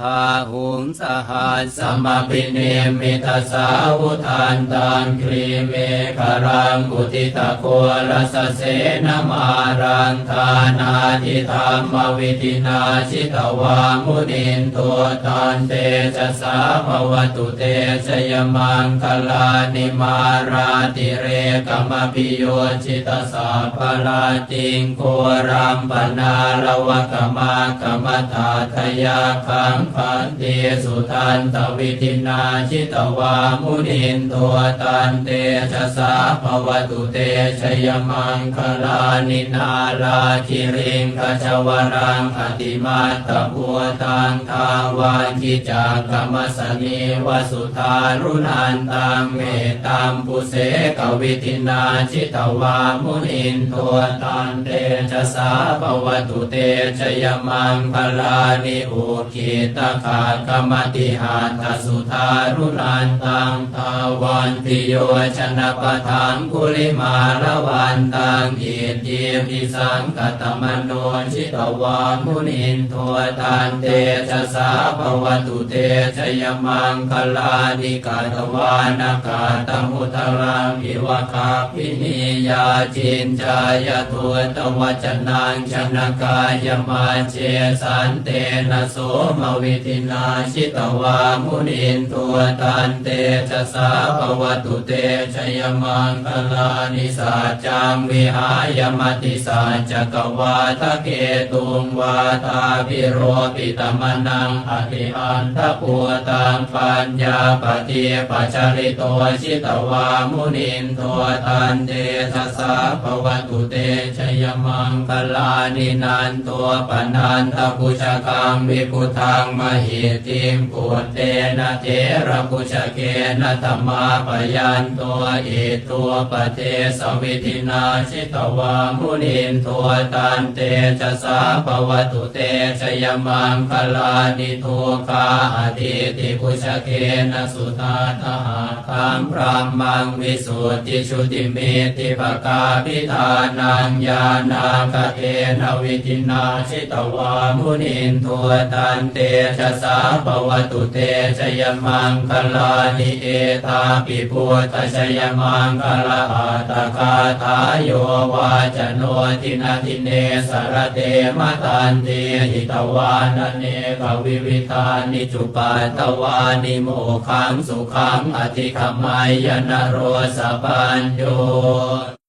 ทาหุงสหัสสมปิเนมิตาสาวุทานตังครีเมฆรังอุทิตะโครสเสนมารังทานาทิธรรมวิธินาชิตวามุนินตัวตานเตจะสาภวตุเตชยมังคลานิมาราติเรกมปิโยชิตสาภลาติงโครัมปนาลวะกมากมตาทยาคังพันเตสุทันตวิธินาชิตวามุนินตัวตันเตชะสาภวตุเตชยมังคลานินาลาคิริงขจวรังอติมาตะพัวตังทาวานกิจากกรรมสนีวสุธารุนันตังเมตตามปุเสกวิธินาชิตวามุนินตัวตันเตชะสาภวตุเตชยมังคลานิอุคิตขากรรมติหาตสุธารุนันตังทาวันติโยชนะปะทังกุลิมาละวันตังอิทธิพิสังกตมโนชิตวามุนินโทตันเตชะสาภวตุเตชยมังคลานิกาตวานากาตมุตรังอิวะคาปินิยาจินจายตุตวัจนังชนกายมาเจสันเตนะโสมวธินาชิตวามุนินตัวตันเตชะสาภวตุเตชยมังคลานิสัจจังวิหายมติสัจกวาทะเกตุงวาตาพิโรปิตมนังอธิอันทปัวตังปัญญาปฏิปัจริโตชิตวามุนินตัวตันเตชะสาภวตุเตชยมังคลานินันตัวปนันทปุชกังวิพุทังมหิติมปุเตนะเทระปุชเกนะธรรมาปยันตัวอิตัวปเทสวิธินาชิตวามุนินตัวตันเตชะสาภวตุเตชยมังคลานิทุกาอธิติปุชเกนะสุตาทหาคังพรามังวิสุทธิชุติเมติภกาพิธานังญาณาคเทนวิธินาชิตวามุนินตัวตันเตชะสาภวตุเตชยมังคลานิเอตาปิพุทธชยมังคลาอัตตคาทายโยวาจโนทินาทิเนสรเตมตันเตหิตวานเนกวิวิธานิจุปัตตวานิโมขังสุขังอธิขมายนโรสปัญโย